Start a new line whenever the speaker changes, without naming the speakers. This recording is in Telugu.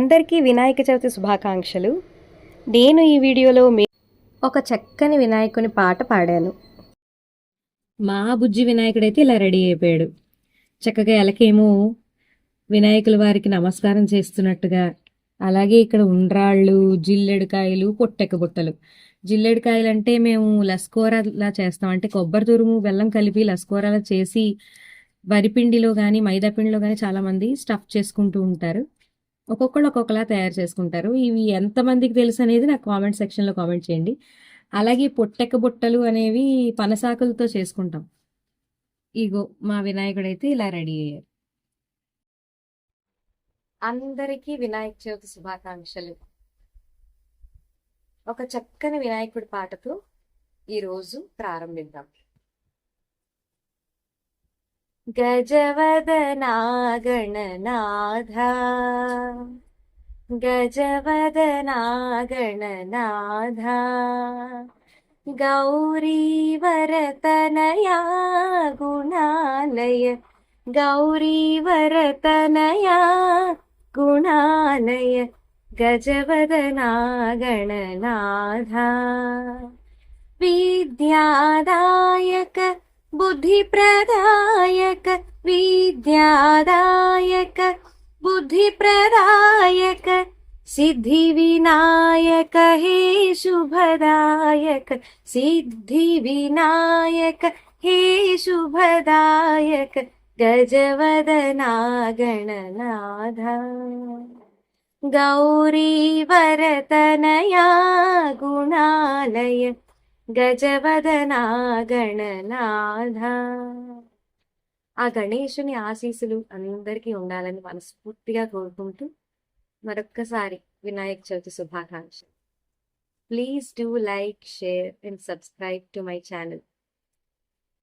అందరికీ వినాయక చవితి శుభాకాంక్షలు. నేను ఈ వీడియోలో మీ ఒక చక్కని వినాయకుని పాట పాడాను.
మా బుజ్జి వినాయకుడైతే ఇలా రెడీ అయిపోయాడు. చక్కగా ఎలకేమో వినాయకుల వారికి నమస్కారం చేస్తున్నట్టుగా అలాగే ఇక్కడ ఉండ్రాళ్ళు జిల్లెడుకాయలు పొట్టెక్క బుట్టలు. జిల్లెడుకాయలు అంటే మేము లస్కోరాలా చేస్తాం. అంటే కొబ్బరి తురుము బెల్లం కలిపి లస్కోరాలా చేసి వరిపిండిలో కానీ మైదాపిండిలో కానీ చాలామంది స్టఫ్ చేసుకుంటూ ఉంటారు. ఒక్కొక్కళ్ళు ఒక్కొక్కలా తయారు చేసుకుంటారు. ఇవి ఎంతమందికి తెలుసు అనేది నాకు కామెంట్ సెక్షన్లో కామెంట్ చేయండి. అలాగే పొట్టెక్క బుట్టలు అనేవి పనసాకులతో చేసుకుంటాం. ఇగో మా వినాయకుడైతే ఇలా రెడీ అయ్యారు.
అందరికీ వినాయక చవితి శుభాకాంక్షలు. ఒక చక్కని వినాయకుడి పాటతో ఈరోజు ప్రారంభిద్దాం. गजवदनागणनाधा गजवदनागणनाधा गौरीवरतनया गुणालय। गौरीवरतनया गुणानय गजवदनागणनाधा विद्यादायक बुद्धिप्रदायक विद्यादायक बुद्धिप्रदायक सिद्धिविनायक हे शुभदायक सिद्धिविनायक हे शुभदायक गजवदना गणनाधा गौरी गुणालय గజవదనా గణనాథ ఆ గణేశుని ఆశీస్సులు అందరికీ ఉండాలని మనస్ఫూర్తిగా కోరుకుంటూ మరొక్కసారి వినాయక చవితి శుభాకాంక్షలు. Please do like share and subscribe to my channel